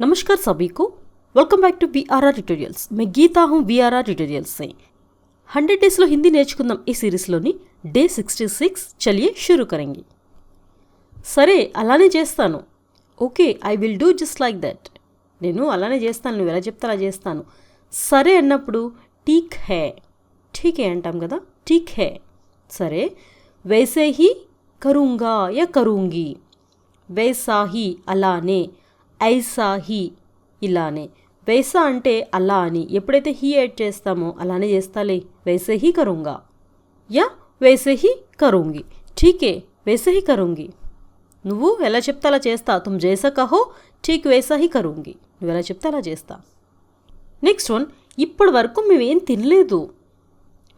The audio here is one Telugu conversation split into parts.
नमस्कार सभी को welcome back to VRR tutorials मैं గీతా हूँ విఆర్ఆర్ ట్యూటోరియల్స్ से హండ్రెడ్ డేస్లో హిందీ నేర్చుకుందాం ఈ సిరీస్లోని డే సిక్స్టీ సిక్స్ చలియే షురూ కరెంగి సరే అలానే చేస్తాను okay I will do just like that నేను అలానే చేస్తాను నువ్వు ఎలా చెప్తే అలా చేస్తాను సరే అన్నప్పుడు టీక్ హే ఠీక్ హే అంటాం కదా ఠీక్ హే సరే వైసే హీ కరుంగా యా కరూంగి వైసా హీ అలానే ఐసాహి ఇలానే. వైసా అంటే అలా అని. ఎప్పుడైతే హీ యాడ్ చేస్తామో అలానే చేస్తాలే. వైసే హీ కరుంగా. యా వేసే హీ కరూంగి. ఠీకే వైసే హీ నువ్వు ఎలా చెప్తే అలా చేస్తా. తుమ్ జైసా కహో ఠీక్ వేసా హీ కరుంగి. నువ్వు ఎలా చెప్తే అలా చేస్తా. నెక్స్ట్ వన్ ఇప్పటి వరకు మేమేం తినలేదు.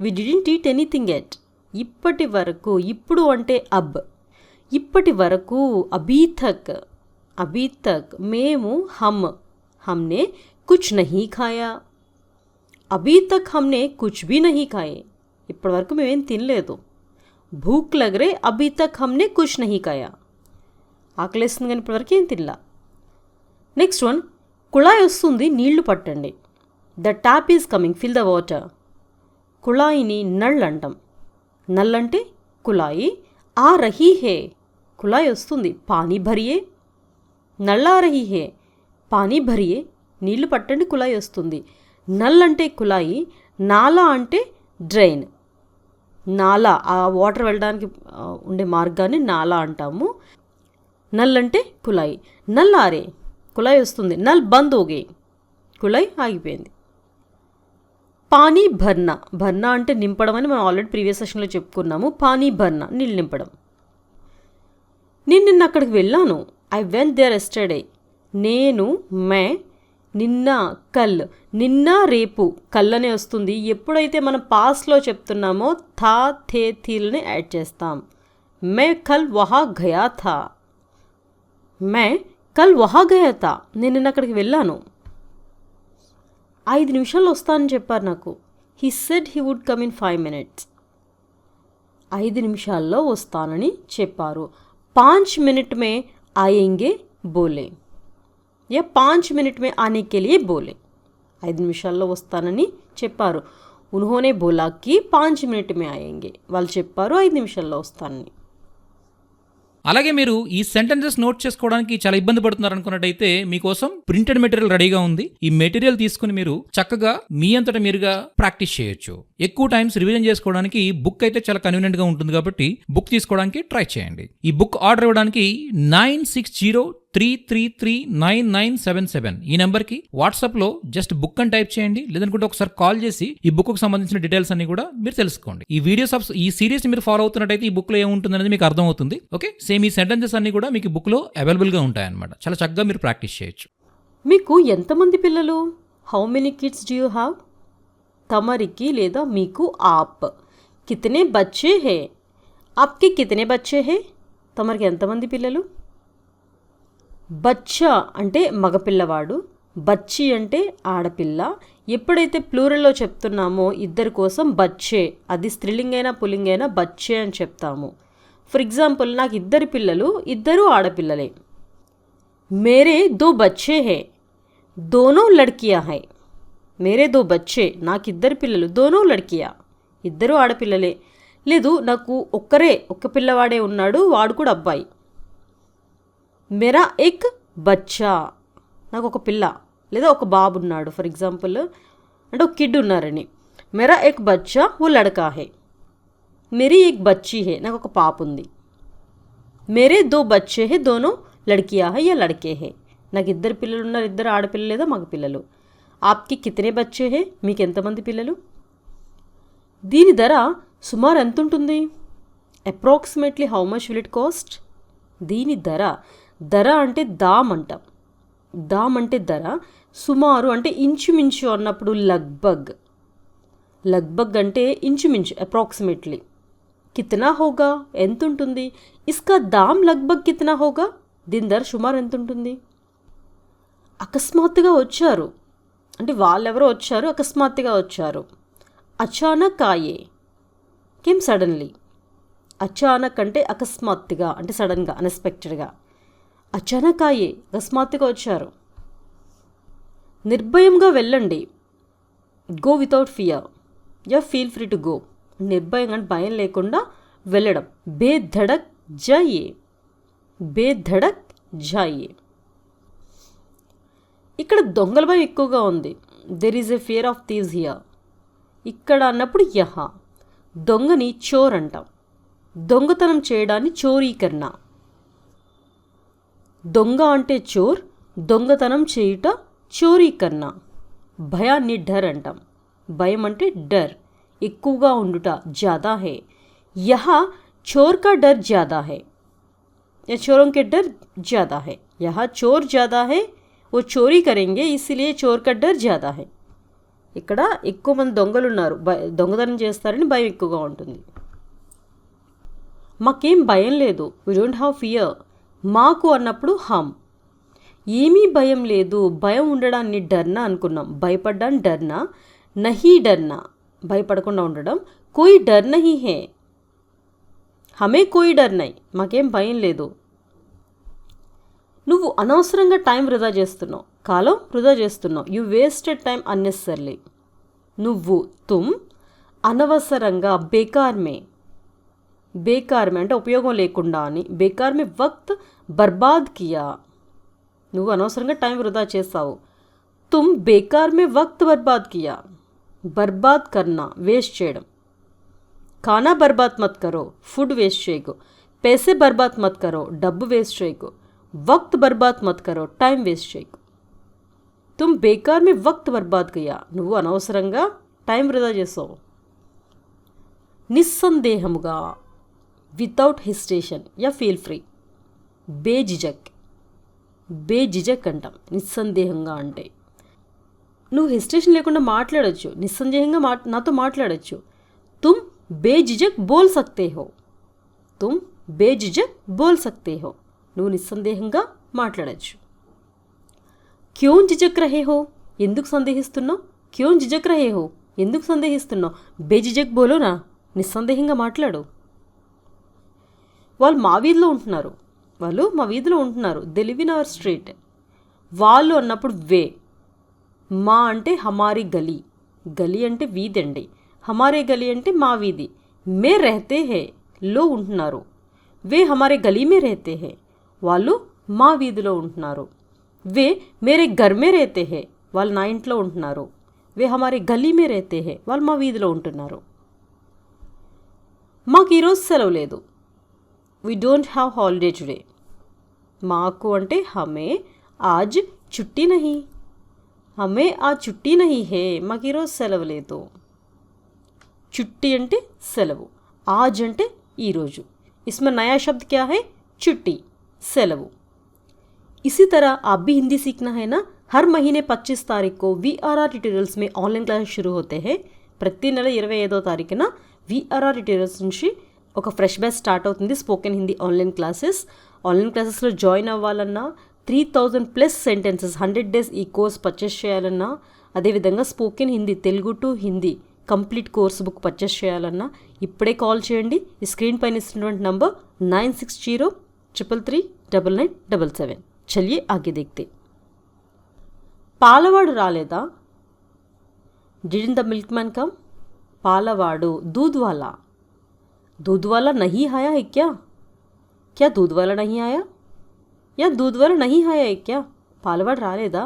We didn't eat anything at. ఇప్పటి వరకు ఇప్పుడు అంటే అబ్. ఇప్పటి వరకు అబీథక్. తక్ అభీ తక్ మేము హమ్ हमने कुछ नहीं खाया అభీ తక్ హమ్నే కుచ్ భీ నహీ ఖాయే ఇప్పటి వరకు మేమేం తినలేదు భూక్ లగరే అభీ తక్ హమ్నే కుచ్ నహీ ఖాయా ఆకలేస్తుంది కానీ ఇప్పటివరకు ఏం తినలా నెక్స్ట్ వన్ కుళాయి వస్తుంది నీళ్లు పట్టండి the tap is coming fill the water కుళాయిని నల్ అంటాం నల్ అంటే కుళాయి ఆ రహీ హే కుళాయి వస్తుంది పానీ భరియే నల్లా రహీ హే పానీ భరియే నీళ్ళు పట్టండి కుళాయి వస్తుంది. నల్ అంటే కుళాయి నాలా అంటే డ్రైన్. నాలా ఆ వాటర్ వెళ్ళడానికి ఉండే మార్గాన్ని నాలా అంటాము. నల్ అంటే కుళాయి. నల్ ఆరే కుళాయి వస్తుంది. నల్ బంద్ ఓగే కుళాయి ఆగిపోయింది. పానీ భర్నా భర్నా అంటే నింపడం అని మనం ఆల్రెడీ ప్రీవియస్ సెషన్లో చెప్పుకున్నాము. పానీ భర్నా నీళ్ళు నింపడం. నేను నిన్న అక్కడికి వెళ్ళాను. ఐ వెన్ దేర్ ఎస్టర్డే నేను మే నిన్న కల్ నిన్న రేపు కల్ అనే వస్తుంది. ఎప్పుడైతే మనం పాస్ట్లో చెప్తున్నామో థా థే థీల్ని యాడ్ చేస్తాం. మే కల్ వహా గయా థా. మే కల్ వహా గయా థా. నేను నిన్న అక్కడికి వెళ్ళాను. ఐదు నిమిషాల్లో వస్తానని చెప్పారు నాకు. He said he would come in five minutes ఐదు నిమిషాల్లో వస్తానని చెప్పారు. పాంచ్ మినిట్ మే ఆయేంగే బోలే యా పాంచ్ మినిట్ మే ఆనే కే బోలే ఐదు నిమిషాల్లో వస్తానని చెప్పారు ఉన్హోనే బోలాకి పాంచ్ మినిట్ మే ఆయేంగే వాళ్ళు చెప్పారు ఐదు నిమిషాల్లో వస్తానని అలాగే మీరు ఈ సెంటెన్సెస్ నోట్ చేసుకోవడానికి చాలా ఇబ్బంది పడుతున్నారు అనుకున్నట్టయితే మీకోసం ప్రింటెడ్ మెటీరియల్ రెడీగా ఉంది. ఈ మెటీరియల్ తీసుకుని మీరు చక్కగా మీ అంతటా మీరుగా ప్రాక్టీస్ చేయొచ్చు. ఎక్కువ టైమ్స్ రివిజన్ చేసుకోవడానికి బుక్ అయితే చాలా కన్వీనియంట్గా ఉంటుంది కాబట్టి బుక్ తీసుకోవడానికి ట్రై చేయండి. ఈ బుక్ ఆర్డర్ ఇవ్వడానికి nine six zero three three three nine nine seven seven. ఈ నెంబర్కి వాట్సాప్లో జస్ట్ బుక్ అని టైప్ చేయండి లేదనుకుంటే ఒకసారి కాల్ చేసి ఈ బుక్కు సంబంధించిన డీటెయిల్స్ అన్ని కూడా మీరు తెలుసుకోండి. ఈ వీడియోస్ ఆఫ్ ఈ సిరీస్ మీరు ఫాలో అవుతున్నట్టయితే ఈ బుక్లో ఏముంటుంది అనేది మీకు అర్థమవుతుంది ఓకే? సేమ్ ఈ సెంటెన్సెస్ అన్ని కూడా మీకు బుక్లో అవైలబుల్గా ఉంటాయన్నమాట. చాలా చక్కగా మీరు ప్రాక్టీస్ చేయొచ్చు. మీకు ఎంతమంది పిల్లలు? How many kids do you have తమరికి లేదా మీకు ఆప్. కితనే బచ్చే హే. ఆప్కి కితనే బచ్చే హే? తమరికి ఎంతమంది పిల్లలు? బచ్చ అంటే మగపిల్లవాడు బచ్చి అంటే ఆడపిల్ల. ఎప్పుడైతే ప్లూరల్లో చెప్తున్నామో ఇద్దరి కోసం బచ్చే అది స్త్రీలింగైనా పులింగైనా బచ్చే అని చెప్తాము. ఫర్ ఎగ్జాంపుల్ నాకు ఇద్దరు పిల్లలు ఇద్దరూ ఆడపిల్లలే. మేరే దో బచ్చే హే దోనో లడ్కియా హై. మేరే దో బచ్చే నాకు ఇద్దరు పిల్లలు దోనో లడ్కియా. ఇద్దరూ ఆడపిల్లలే. లేదు నాకు ఒక్కరే ఒక్క పిల్లవాడే ఉన్నాడు వాడు కూడా అబ్బాయి. మెరా ఎక్ బచ్చా. నాకు ఒక పిల్ల లేదా ఒక బాబు ఉన్నాడు ఫర్ ఎగ్జాంపుల్ అంటే ఒక కిడ్ ఉన్నారని. మెరా ఎక్ బచ్చా ఓ లడకా హే. మెరీ ఎక్ బచ్చీ హే నాకు ఒక పాప ఉంది. మేరే దో బచ్చే హే దోనో లడ్కియా హే యా లడ్కే హే. నాకు ఇద్దరు పిల్లలు ఉన్నారు ఇద్దరు ఆడపిల్లలు లేదా మగ పిల్లలు. ఆప్కి కితనే బచ్చే హే మీకు ఎంతమంది పిల్లలు? దీని ధర సుమారు ఎంత ఉంటుంది approximately how much will it cost దీని ధర ధర అంటే దామ్ అంటాం. దామ్ అంటే ధర సుమారు అంటే ఇంచుమించు అన్నప్పుడు లగ్భగ్ లగ్బగ్ అంటే ఇంచుమించు అప్రాక్సిమేట్లీ కితనా హోగా? ఎంత ఉంటుంది ఇస్కా దామ్ లగ్బగ్ కితనా హోగా? దీని ధర సుమారు ఎంత ఉంటుంది అకస్మాత్తుగా వచ్చారు. అంటే వాళ్ళెవరో వచ్చారు అకస్మాత్తుగా వచ్చారు. అచానక్ ఆయే కేమ్ సడన్లీ అచానక్ అంటే అకస్మాత్తుగా అంటే సడన్గా అన్ఎక్స్పెక్టెడ్గా అచానకాయే అకస్మాత్తుగా వచ్చారు. నిర్భయంగా వెళ్ళండి. గో వితౌట్ ఫియర్ యా ఫీల్ ఫ్రీ టు గో నిర్భయంగా భయం లేకుండా వెళ్ళడం. బేధడక్ జాయే. బేధడక్ జాయే. ఇక్కడ దొంగల భయం ఎక్కువగా ఉంది. There is a fear of thieves here ఇక్కడ అన్నప్పుడు యహ. దొంగని చోర్ అంటాం దొంగతనం చేయడాన్ని చోరీకరణ. దొంగ అంటే చోర్ దొంగతనం చేయుట చోరీకరణ భయాన్ని డర్ అంటాం భయం అంటే డర్ ఎక్కువగా ఉండుట జ్యాదా హే యహ చోర్ కా డర్ జ్యాదా హే या चोरों के डर ज़्यादा है यहाँ चोर ज़्यादा है वो చోరీ కరెంగే ఇసిలియే చోర్ కా డర్ ज़्यादा है ఇక్కడ ఎక్కువ మంది దొంగలు ఉన్నారు భయ దొంగతనం చేస్తారని భయం ఎక్కువగా ఉంటుంది మాకేం భయం లేదు వీ డోంట్ హ్యావ్ ఫియర్ మాకు అన్నప్పుడు హమ్. ఏమీ భయం లేదు భయం ఉండడాన్ని డర్నా అనుకున్నాం. భయపడ్డాన్ని డర్నా? నహీ డర్నా? భయపడకుండా ఉండడం? కోయి డర్ నహీ హే? హమే కోయి డర్ నై మాకేం భయం లేదు. నువ్వు అనవసరంగా టైం వృధా చేస్తున్నావు. కాలం వృధా చేస్తున్నావు. You wasted time unnecessarily. నువ్వు తుమ్ అనవసరంగా బేకార్ మే. బేకార్ మే అంటే ఉపయోగం లేకుండా అని. బేకార్ మే వక్త్ బర్బాద్ కియా. నువ్వు అనవసరంగా టైం వృధా చేస్తావు. తుమ్ బేకార్ మే వక్త్ బర్బాద్ కియా. బర్బాద్ కన్నా వేస్ట్ చేయడం. ఖానా బర్బాద్ మత్ కరో ఫుడ్ వేస్ట్ చేయకు. పేసే బర్బాద్ మత్ కరో డబ్బు వేస్ట్ చేయకు. వక్త్ బర్బాద్ మత్ కరో టైం వేస్ట్ చేయకు. తుమ్ బేకార్ మే వక్త్ బర్బాద్ కియా. నువ్వు అనవసరంగా టైం వృధా చేసావు నిస్సందేహముగా. వితౌట్ హిస్టేషన్ యా ఫీల్ ఫ్రీ బేజిజక్. బేజిజక్ అంటాం. నిస్సందేహంగా అంటే. నువ్వు హిస్టేషన్ లేకుండా మాట్లాడచ్చు. నిస్సందేహంగా మా నాతో మాట్లాడచ్చు. తుమ్ బేజిజక్ బోల్ సక్తే హో. తుమ్ బేజిజక్ బోల్ సక్తే హో. నువ్వు నిస్సందేహంగా మాట్లాడచ్చు. క్యోన్ జిజక్ రహే హో? ఎందుకు సందేహిస్తున్నావు? క్యోన్ జిజక్ రహే హో? ఎందుకు సందేహిస్తున్నావు? బేజిజక్ బోలోనా? నిస్సందేహంగా మాట్లాడు. వాళ్ళు మా వీధిలో ఉంటున్నారు. వాళ్ళు మా వీధిలో ఉంటున్నారు. They live in our street వాళ్ళు అన్నప్పుడు వే. మా అంటే హమారి గలీ. గలీ అంటే వీధి అండి హమారే గలీ అంటే మా వీధి. మే రహతే హే. లో ఉంటున్నారు. వే హమారే గలీ మే రహతే హే. వాళ్ళు మా వీధిలో ఉంటున్నారు. వే మేరే ఘర్ మే రహతే హే. వాళ్ళు నా ఇంట్లో ఉంటున్నారు. వే హమారే గలీ మే రహతే హే. వాళ్ళు మా వీధిలో ఉంటున్నారు. మాకు ఈరోజు సెలవు లేదు. we don't have holiday today మాకు అంటే హమే ఆజ్ చుట్టి నహీ హమే ఆ చుట్టి నహీ హే మాకు ఈరోజు సెలవు లేదు చుట్టి అంటే సెలవు ఆజ్ అంటే ఈరోజు इसमें नया शब्द क्या है छुट्टी सेलव इसी तरह आप भी हिंदी सीखना है ना हर महीने 25 तारीख को वी आर आर ट्यूटोरियल्स में ऑनलाइन क्लासेस शुरू होते हैं ప్రతి నెల ఇరవై ఐదో తారీఖున విఆర్ఆర్ ట్యూటోరియల్స్ నుంచి ఒక ఫ్రెష్ బ్యాచ్ స్టార్ట్ అవుతుంది spoken Hindi online classes online క్లాసెస్లో జాయిన్ అవ్వాలన్నా three thousand plus sentences hundred days ఈ కోర్స్ పర్చేస్ చేయాలన్నా అదేవిధంగా spoken Hindi Telugu to Hindi complete course book purchase చేయాలన్నా ఇప్పుడే కాల్ చేయండి. ఈ స్క్రీన్ పైన ఇస్తున్నటువంటి number nine six zero triple three double nine double seven చలియే ఆగే దిగితే. పాలవాడు రాలేదా? Didn't the milk man come? పాలవాడు దూద్వాలా? दूध वाला नहीं आया है क्या क्या दूध वाला नहीं आया या दूध वाला नहीं आया है क्या పాలవాడు రాలేదా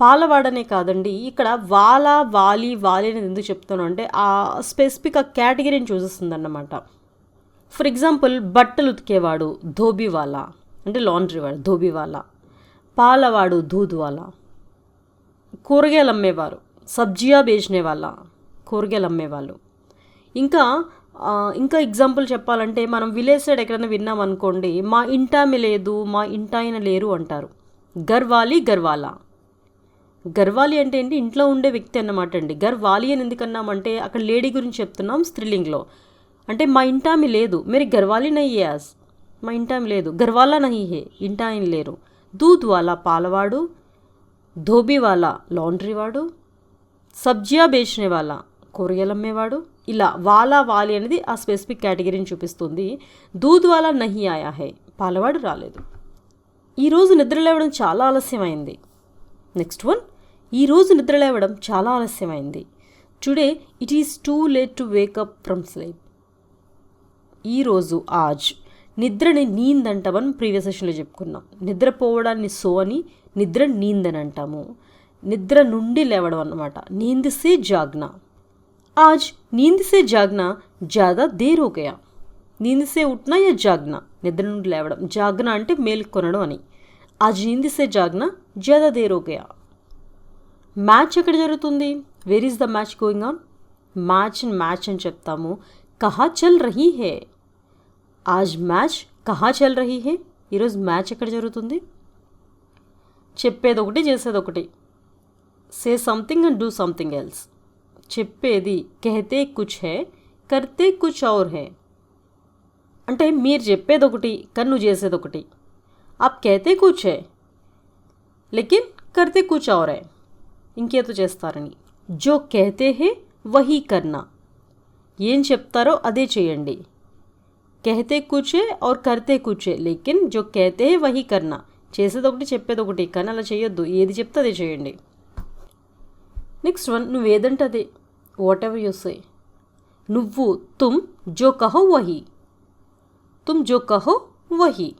పాలవాడనే కాదండి ఇక్కడ వాల వాలి వాలి అనేది ఎందుకు చెప్తాను అంటే ఆ స్పెసిఫిక్ ఆ కేటగిరీని చూసేస్తుంది అన్నమాట ఫర్ ఎగ్జాంపుల్ బట్టలు ఉతికేవాడు ధోబీవాలా అంటే లాండ్రీ వాడు ధోబీవాలా పాలవాడు దూద్వాలా కూరగాయలు అమ్మేవారు సబ్జియా బేచనే వాళ్ళ కూరగాయలు అమ్మేవాళ్ళు ఇంకా ఆ, ఇంకా ఎగ్జాంపుల్ చెప్పాలంటే మనం విలేజ్ సైడ్ ఎక్కడైనా విన్నాం అనుకోండి మా ఇంటామె లేదు మా ఇంటాయన లేరు అంటారు. గర్వాలి గర్వాలా? గర్వాలి అంటే ఏంటి? ఇంట్లో ఉండే వ్యక్తి అన్నమాట అండి. గర్వాలి అని ఎందుకన్నామంటే అక్కడ లేడీ గురించి చెప్తున్నాం స్త్రీలింగ్లో. అంటే మా ఇంటామి లేదు. మీరు గర్వాలి నయ్యాస్ మా ఇంటామి లేదు. గర్వాలా నయ్యే. ఇంటాయన లేరు. దూద్ వాలా పాలవాడు. ధోబీ వాలా లాండ్రీ వాడు సబ్జియా బేచనే వాళ్ళ కూరగాయలు అమ్మేవాడు. ఇలా వాలా వాలి అనేది ఆ స్పెసిఫిక్ కేటగిరీని చూపిస్తుంది. దూద్ వాలా నహి ఆయా హే. పాలవాడు రాలేదు. ఈరోజు నిద్రలేవడం చాలా ఆలస్యమైంది. నెక్స్ట్ వన్ ఈరోజు నిద్రలేవడం చాలా ఆలస్యమైంది. Today it is too late to wake up from sleep. ఈరోజు ఆజ్ నిద్రని నీంద్ అంటామని ప్రీవియస్ సెషన్లో చెప్పుకున్నాం. నిద్రపోవడాన్ని సో అని నిద్ర నీందని అంటాము నిద్ర నుండి లేవడం అన్నమాట. నీందిసే జాగ్నా. आज नींद से जागना ज़्यादा देर हो गया నీంద్ సే ఉట్నా యా జాగ్నా నిద్ర నుండి లేవడం జాగ్నా అంటే మేల్కొనడం అని ఆజ్ నీంద్ సే జాగ్నా జ్యాదా దేర్ హో గయా మ్యాచ్ ఎక్కడ జరుగుతుంది where is the match going on match match అని చెప్తాము కహా చల్ రహీ హే ఆజ్ మ్యాచ్ కహా చల్ రహీ హే ఈరోజు మ్యాచ్ ఎక్కడ జరుగుతుంది చెప్పేది ఒకటి చేసేది ఒకటి say something and do something else చెప్పేది కహతే కుచ్ హే కర్తే కుచ్ ఔర్ హే అంటే మీరు చెప్పేది ఒకటి కన్ను చేసేది ఒకటి ఆప్ కహతే కుచ్ హే లేకిన్ కర్తే కుచ్ ఔర్ హే ఇంకేదో చేస్తారని. జో కహతే హే వహీ కన్నా ఏం చెప్తారో అదే చేయండి. కహతే కూర్చే ఔర్ కర్తే కూర్చే లేకిన్ జో కహతే వహీ కన్నా చేసేది ఒకటి చెప్పేది ఒకటి కానీ అలా చేయొద్దు. ఏది చెప్తే అదే చేయండి. నెక్స్ట్ వన్ నువ్వేదంటే అదే. వాట్ ఎవర్ యూ సే నువ్వు తుమ్ జో కహో వహి. తుమ్ జో కహో వహి.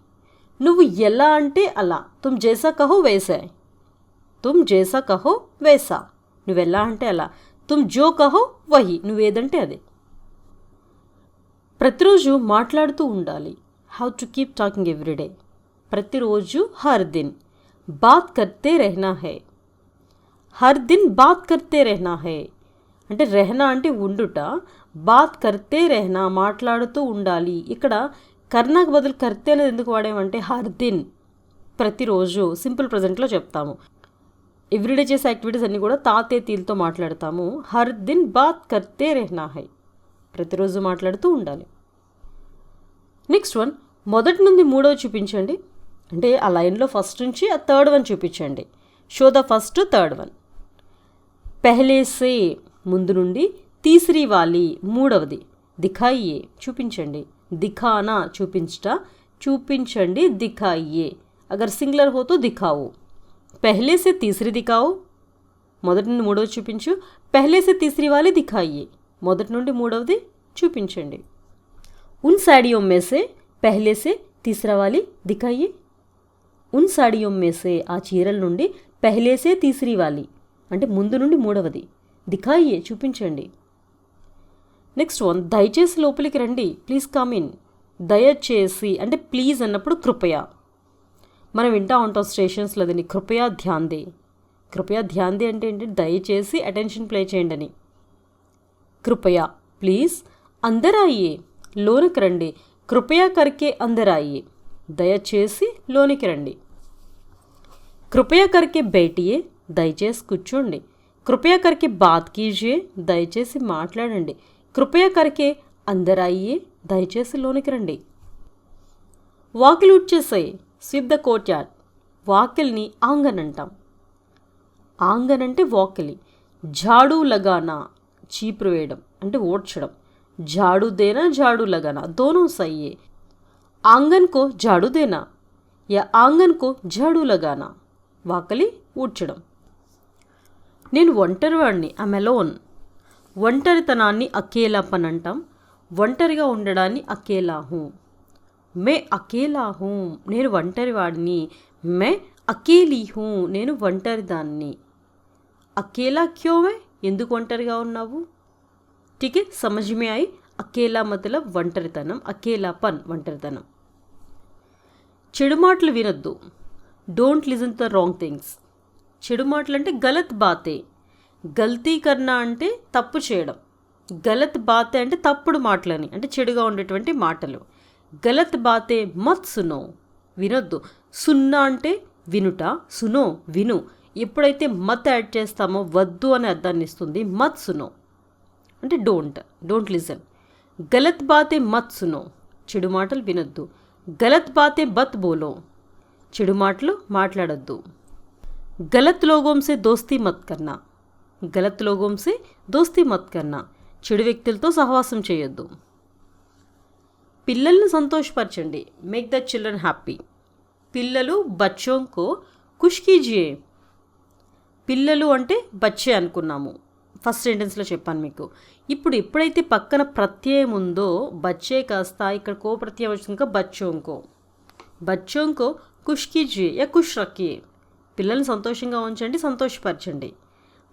నువ్వు ఎలా అంటే అలా. తుమ్ జేసా కహో వేసా. తుమ్ జేసా కహో వేసా. నువ్వు ఎలా అంటే అలా. తుమ్ జో కహో వహి. నువ్వేదంటే అదే. ప్రతిరోజు మాట్లాడుతూ ఉండాలి. How to keep talking everyday ప్రతిరోజు హర్ దిన్. బాత్ కర్తే రెహనా హై. హర్ దిన్ బాత్ కర్తే రెహనా హై. అంటే రెహనా అంటే ఉండుట. బాత్ కర్తే రెహనా మాట్లాడుతూ ఉండాలి. ఇక్కడ కర్నాకు బదులు కర్తే అనేది ఎందుకు వాడామంటే హర్ దిన్ ప్రతిరోజు సింపుల్ ప్రజెంట్లో చెప్తాము. ఎవ్రీడే చేసే యాక్టివిటీస్ అన్నీ కూడా తాతే తీలతో మాట్లాడతాము. హర్ దిన్ బాత్ కర్తే రెహనా హై. ప్రతిరోజు మాట్లాడుతూ ఉండాలి. నెక్స్ట్ వన్ మొదటి నుండి మూడవ చూపించండి. అంటే ఆ లైన్లో ఫస్ట్ నుంచి ఆ థర్డ్ వన్ చూపించండి. Show the first third one. పెహలేసే ముందు నుండి తీసరి వాలి. మూడవది దిఖాయియే చూపించండి. దిఖానా చూపించట చూపించండి దిఖాయియే. Agar singular హోతో దిఖావు. పెహ్లేసే తీసిరి తీసరి దిఖావు. మొదటి నుండి మూడవది చూపించు. పెహ్లేసే తీసిరి తీసరి వాలి దిఖాయియే. మొదటి నుండి మూడవది చూపించండి. ఉన్ సాడియోం మేసే పెహ్లేసే పెహలే తీసరా వాలి దిఖాయియే. ఉన్ సాడియోం మేసే ఆ చీరల నుండి పెహ్లేసే తీసరి వాలి. అంటే ముందు నుండి మూడవది. దిఖాయియే చూపించండి. నెక్స్ట్ వన్ దయచేసి లోపలికి రండి. Please come in. దయచేసి అంటే ప్లీజ్ అన్నప్పుడు కృపయా. మనం వింటా ఉంటాం స్టేషన్స్లో దీన్ని కృపయా ధ్యాందే కృపయా ధ్యాందే అంటే ఏంటి? దయచేసి అటెన్షన్ ప్లే చేయండి అని. కృపయా ప్లీజ్ అందరాయే లోనికి రండి. కృపయా కరికే అందరాయే దయచేసి లోనికి రండి. కృపయా కరికే బయటియే దయచేసి కూర్చోండి. కృపయా కర్కే బాత్ కీజియే దయచేసి మాట్లాడండి కృపయా కర్కే అందర్ ఆయియే దయచేసి లోనికి రండి వాకిలి ఉడ్చేసాయి స్విప్ ద కోట్ యార్డ్ వాకిల్ని ఆంగన్ అంటాం ఆంగన్ అంటే వాకిలి झाड़ू लगाना చీపురు వేయడం అంటే ఓడ్చడం झाड़ू देना झाड़ू लगाना दोनों सही है आंगन को झाड़ू देना या आंगन को झाड़ू लगाना వాకలి ఊడ్చడం నేను ఒంటరివాడిని ఐమ్ అలోన్ ఒంటరితనాన్ని అకేలా పని అంటాం. ఒంటరిగా ఉండడాన్ని అకేలా హూ మే అకేలా హూ నేను ఒంటరివాడిని. మే అకేలీ హూ నేను ఒంటరిదాన్ని. అకేలా క్యోమే ఎందుకు ఒంటరిగా ఉన్నావు? ఠీకే సమజ్ మే అకేలా మతలబ్ ఒంటరితనం అకేలా పన్ ఒంటరితనం. చెడు మాటలు వినొద్దు. Don't listen the wrong things చెడు మాటలు అంటే గలత్ బాతే. గల్తీ కర్నా అంటే తప్పు చేయడం. గలత్ బాతే అంటే తప్పుడు మాటలని అంటే చెడుగా ఉండేటువంటి మాటలు. గలత్ బాతే మత్ సునో వినొద్దు. సున్నా అంటే వినుట సునో విను. ఎప్పుడైతే మత్ యాడ్ చేస్తామో వద్దు అనే అర్థాన్ని ఇస్తుంది మత్ సునో. అంటే డోంట్ డోంట్ లిజన్. గలత్ బాతే మత్ సునో చెడు మాటలు వినొద్దు. గలత్ బాతే బత్ బోలో చెడు మాటలు మాట్లాడొద్దు. గలత్ లోగోంసే దోస్తీ మత్ కన్నా గలత్ లోగోంసే దోస్తీ మత్ కన్నా చెడు వ్యక్తులతో సహవాసం చేయొద్దు। పిల్లల్ని సంతోషపరచండి. మేక్ ద చిల్డ్రన్ హ్యాపీ పిల్లలు బచ్చోంకో కుష్కీజియే పిల్లలు అంటే బచ్చే అనుకున్నాము. ఫస్ట్ సెంటెన్స్లో చెప్పాను మీకు. ఇప్పుడు ఎప్పుడైతే పక్కన ప్రత్యయం ఉందో బచ్చే కాస్త ఇక్కడ కో ప్రత్యయం వచ్చింది ఇంకా బచ్చోంకో. బచ్చోంకో కుష్కీజియే యా కుష్ రక్కియే పిల్లల్ని సంతోషంగా ఉంచండి సంతోషపరచండి.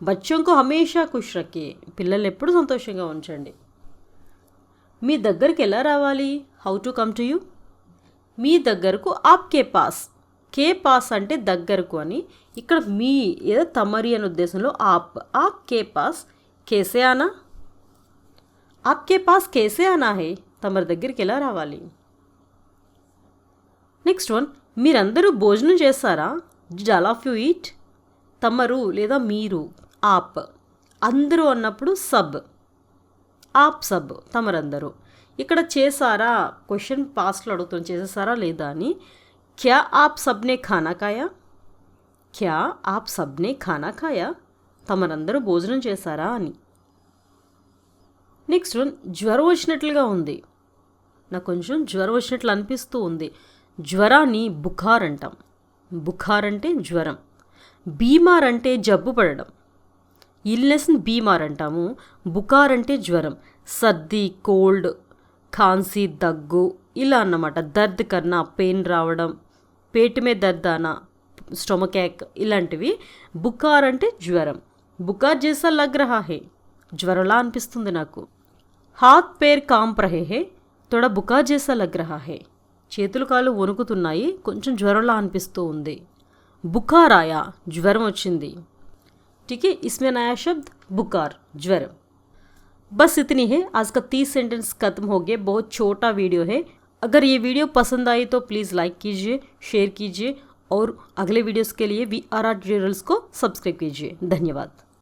బచ్చంకు హమేషా ఖుష్ రక్కి పిల్లల్ని ఎప్పుడు సంతోషంగా ఉంచండి. మీ దగ్గరికి ఎలా రావాలి? How to come to you మీ దగ్గరకు ఆప్ కే పాస్. కే పాస్ అంటే దగ్గరకు అని. ఇక్కడ మీ ఏదో తమరి అనే ఉద్దేశంలో ఆప్. ఆప్ కే పాస్. కేసే ఆనా? ఆప్ కే పాస్ కేసే ఆనా హే? తమరి దగ్గరికి ఎలా రావాలి? నెక్స్ట్ వన్ మీరందరూ భోజనం చేస్తారా? డల్ ఆఫ్ యూ ఈట్ తమరు లేదా మీరు? ఆప్. అందరూ అన్నప్పుడు సబ్. ఆప్ సబ్ తమరందరూ. ఇక్కడ చేశారా? క్వశ్చన్ పాస్ట్లో అడుగుతాం చేసేసారా లేదా అని. క్యా ఆప్ సబ్నే ఖానా కాయా క్యా ఆప్ సబ్నే ఖానా కాయా తమరందరూ భోజనం చేశారా అని. నెక్స్ట్ జ్వరం వచ్చినట్లుగా ఉంది. నాకు కొంచెం జ్వరం వచ్చినట్లు అనిపిస్తూ ఉంది. జ్వరాన్ని బుఖార్ అంటాం. బుఖార్ అంటే జ్వరం బీమార్ అంటే జబ్బు పడడం. ఇల్నెస్ని బీమార్ అంటాము బుకార్ అంటే జ్వరం సర్ది కోల్డ్ ఖాన్సీ దగ్గు ఇలా అన్నమాట. దర్ద్ కన్నా పెయిన్ రావడం పేటు మీద దర్ద్ స్టొమక్ యాక్ ఇలాంటివి బుకార్ అంటే జ్వరం. బుకార్ చేసా లగ్ రహా హే అనిపిస్తుంది నాకు. హాత్ పేర్ కాంప్ రహే హే తోడ బుకార్ చేసా లగ్ రహా హే. చేతులు కాళ్ళు వణుకుతున్నాయి కొంచెం జ్వరంలా అనిపిస్తూ ఉంది బుకార్ ఆయా జ్వరం వచ్చింది ठीक है इसमें नया शब्द बुकार ज्वरम बस इतनी है आज का तीस सेंटेंस खत्म हो गया बहुत छोटा वीडियो है अगर ये वीडियो पसंद आई तो प्लीज़ लाइक कीजिए शेयर कीजिए और अगले वीडियोस के लिए वी आर आर को सब्सक्राइब कीजिए धन्यवाद